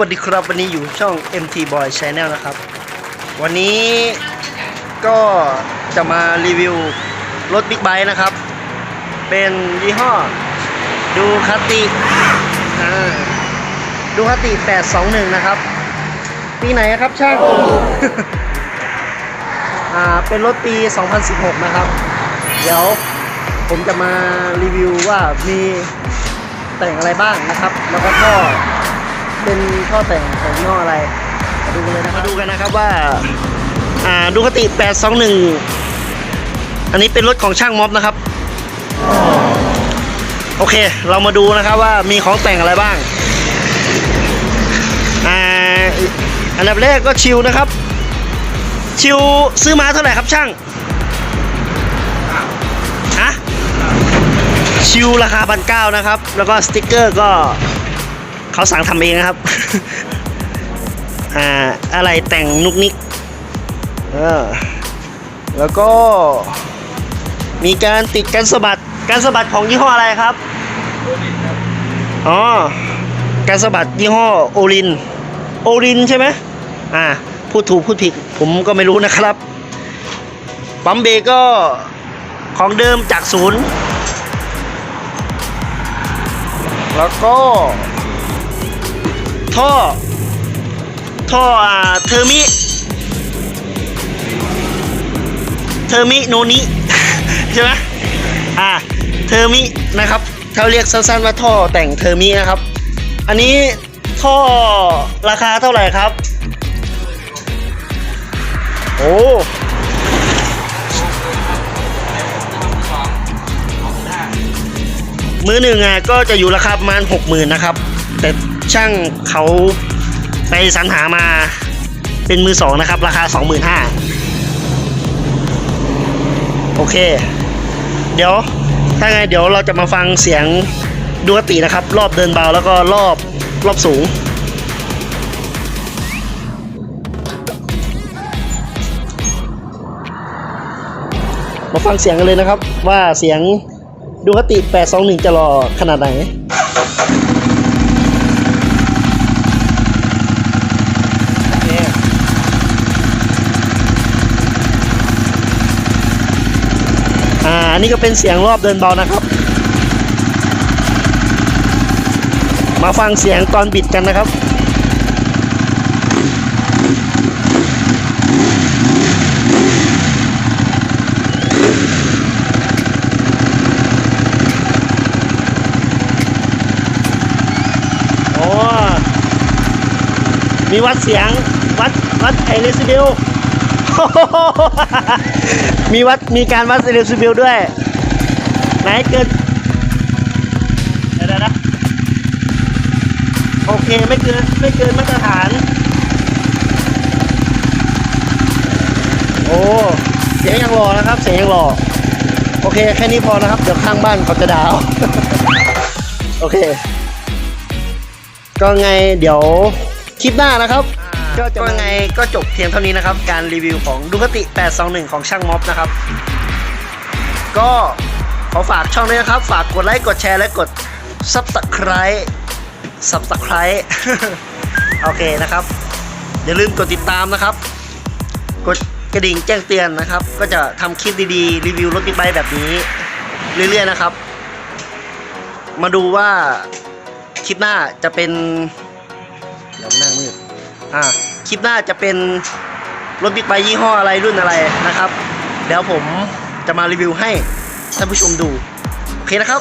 วัสดีครับวันนี้อยู่ช่อง MT Boy Channel นะครับ วันนี้ก็จะมารีวิวรถบิ๊กไบค์นะครับ เป็นยี่ห้อดูคาติดูคาติ 821 นะครับ ปีไหนครับช่างอ่าเป็นรถปี 2016 นะครับ เดี๋ยวผมจะมารีวิวว่ามีแต่งอะไรบ้างนะครับ แล้วก็ท่อ เป็นท่อแต่งของยี่ห้ออะไรมาดูกันเลยนะมาดูกันนะครับว่า อ่าดูคติ 821 อันนี้เป็นรถของช่างม็อบนะครับ โอเค เรามาดูนะครับว่ามีของแต่งอะไรบ้าง อ่า อันดับแรกก็ชิวนะครับ ชิวซื้อมาเท่าไหร่ครับช่างฮะชิวราคาพันเก้านะครับ แล้วก็สติกเกอร์ก็ เขาสั่งทำเองนะครับ อ่าอะไรแต่งนุกนิกเออแล้วก็มีการติดกันสะบัดการสะบัดของยี่ห้ออะไรครับอ๋อการสะบัดยี่ห้อโอรินโอรินใช่ไหมอ่าพูดถูกพูดผิดผมก็ไม่รู้นะครับปั๊มเบรกก็ของเดิมจากศูนย์ แล้วก็ ท่อ ท่ออ่าเทอร์มิ เทอร์มิโนนิใช่ไหมอ่าเทอร์มินะครับเขาเรียกสั้นๆว่าท่อแต่งเทอร์มินะครับ อันนี้ท่อราคาเท่าไหร่ครับ โอ้มือหนึ่งอะก็จะอยู่ราคาประมาณหกหมื่นนะครับ แต่ ช่างเขาไปสรรหามาเป็นมือสองนะครับ ราคาสองหมื่นห้าโอเค เดี๋ยว ถ้าไงเดี๋ยวเราจะมาฟังเสียงดูตินะครับ รอบเดินเบาแล้วก็รอบรอบสูงมาฟังเสียงกันเลยนะครับ ว่าเสียงดูคติ 821 จะรอขนาดไหน อ่า อั นนี้ก็เป็นเสียงรอบเดินเบานะครับ มาฟังเสียงตอนบิดกันนะครับโอ้มีวัดเสียงวัดวัดไอเรซิเบล มีวัดมีการวัดเรซิเบลด้วย ไหนเกินเดี๋ยวๆนะโอเคไม่เกินไม่เกินมาตรฐาน โอ้เสียงยังหล่อนะครับ เสียงยังหล่อโอเคแค่นี้พอนะครับ เดี๋ยวข้างบ้านเขาจะด่าเอาโอเค ก็ไงเดี๋ยวคลิปหน้านะครับ ก็จะไงก็จบเพียงเท่านี้นะครับ การรีวิวของดูคติ 821 ของช่างม็อบนะครับ ก็ขอฝากช่องด้วยนะครับ ฝากกดไลค์ กดแชร์และกด Subscribe Subscribe โอเคนะครับ อย่าลืมกดติดตามนะครับ กดกระดิ่งแจ้งเตือนนะครับ ก็จะทำคลิปดีๆ รีวิวรถบิ๊กไบค์แบบนี้ เรื่อยๆนะครับ มาดูว่าคลิปหน้าจะเป็นเดี๋ยวนั่งมืดอ่า คลิปหน้าจะเป็นรถบิ๊กไบค์ยี่ห้ออะไรรุ่นอะไรนะครับ เดี๋ยวผมจะมารีวิวให้ท่านผู้ชมดู โอเคนะครับ